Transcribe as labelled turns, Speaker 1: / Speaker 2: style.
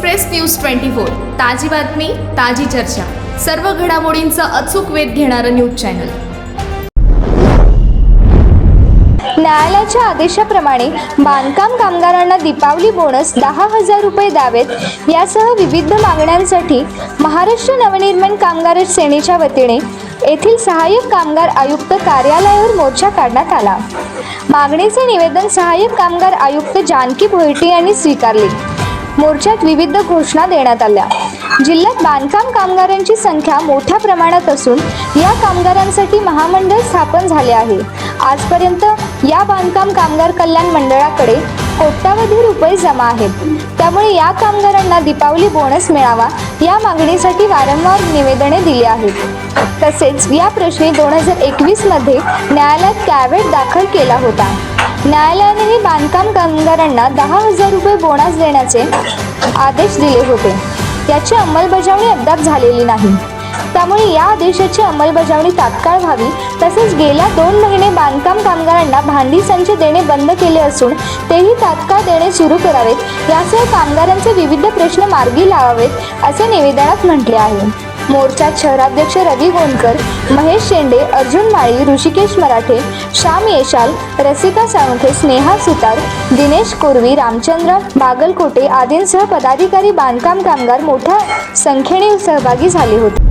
Speaker 1: Express news twenty four ताजी बातमी ताजी चर्चा. सर्व घडामोडींचा अचूक वेध घेणारं न्यूज चॅनल.
Speaker 2: न्यायालयाच्या आदेशाप्रमाणे बांधकाम कामगारांना दीपावली बोनस दहा हजार रुपये द्यावेत यासह विविध मागण्यांसाठी महाराष्ट्र नवनिर्माण कामगार सेनेच्या वतीने येथील सहाय्यक कामगार आयुक्त कार्यालयावर मोर्चा काढण्यात आला. मागणीचे निवेदन सहाय्यक कामगार आयुक्त जानकी भोईटे यांनी स्वीकारले. मोर्चात विविध घोषणा देण्यात आल्या. जिल्ह्यात बांधकाम कामगारांची संख्या मोठ्या प्रमाणात असून या कामगारांसाठी महामंडळ स्थापन झाले आहे. आजपर्यंत या बांधकाम कामगार कल्याण मंडळाकडे कोट्यावधी रुपये जमा आहेत. त्यामुळे या कामगारांना दीपावली बोनस मिळावा या मागणीसाठी वारंवार निवेदने दिली आहेत. तसेच या प्रश्नी दोन हजार एकवीसमध्ये न्यायालयात कॅवेट दाखल केला होता. न्यायालयानेही बांधकाम कामगारांना दहा हजार रुपये बोनस देण्याचे आदेश दिले होते. याची अंमलबजावणी अद्याप झालेली नाही. त्यामुळे या आदेशाची अंमलबजावणी तात्काळ व्हावी तसेच गेल्या दोन महिने बांधकाम कामगारांना भांडी संच देणे बंद केले असून तेही तात्काळ देणे सुरू करावेत. यासह कामगारांचे विविध प्रश्न मार्गी लावावेत असे निवेदनात म्हटले आहे. मोर्चात शहराध्यक्ष रवी गोंदकर महेश शेंडे अर्जुन माळी ऋषिकेश मराठे श्याम येशाल रसिका साळुंखे स्नेहा सुतार दिनेश कोरवी रामचंद्र बागलकोटे आदींसह पदाधिकारी बांधकाम कामगार मोठ्या संख्येने सहभागी झाले होते.